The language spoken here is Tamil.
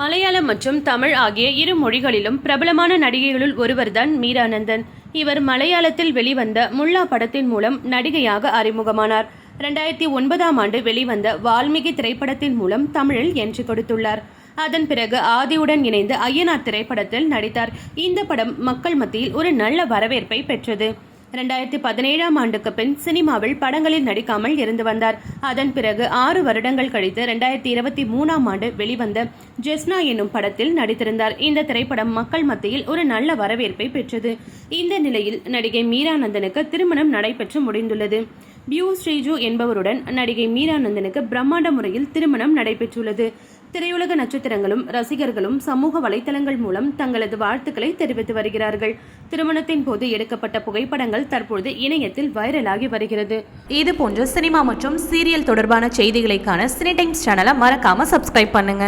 மலையாளம் மற்றும் தமிழ் ஆகிய இரு மொழிகளிலும் பிரபலமான நடிகைகளுள் ஒருவர்தான் மீரானந்தன். இவர் மலையாளத்தில் வெளிவந்த முல்லா படத்தின் மூலம் நடிகையாக அறிமுகமானார். ரெண்டாயிரத்தி ஒன்பதாம் ஆண்டு வெளிவந்த வால்மீகி திரைப்படத்தின் மூலம் தமிழில் என்று கொடுத்துள்ளார். அதன் பிறகு ஆதியுடன் இணைந்து ஐயனார் திரைப்படத்தில் நடித்தார். இந்த படம் மக்கள் மத்தியில் ஒரு நல்ல வரவேற்பை பெற்றது. ரெண்டாயிரத்தி பதினேழாம் ஆண்டுக்கு பின் சினிமாவில் படங்களில் நடிக்காமல் இருந்து வந்தார். அதன் பிறகு ஆறு வருடங்கள் கழித்து ரெண்டாயிரத்தி இருபத்தி மூணாம் ஆண்டு வெளிவந்த ஜெஸ்னா என்னும் படத்தில் நடித்திருந்தார். இந்த திரைப்படம் மக்கள் மத்தியில் ஒரு நல்ல வரவேற்பை பெற்றது. இந்த நிலையில் நடிகை மீரானந்தனுக்கு திருமணம் நடைபெற்று முடிந்துள்ளது. பியூ ஸ்ரீஜு என்பவருடன் நடிகை மீரானந்தனுக்கு பிரம்மாண்ட முறையில் திருமணம் நடைபெற்றுள்ளது. திரையுலக நட்சத்திரங்களும் ரசிகர்களும் சமூக வலைத்தளங்கள் மூலம் தங்களது வாழ்த்துக்களை தெரிவித்து வருகிறார்கள். திருமணத்தின் போது எடுக்கப்பட்ட புகைப்படங்கள் தற்பொழுது இணையத்தில் வைரலாகி வருகிறது. இது போன்ற சினிமா மற்றும் சீரியல் தொடர்பான செய்திகளைக்கான சினி டைம்ஸ் சேனலை மறக்காம சப்ஸ்கிரைப் பண்ணுங்க.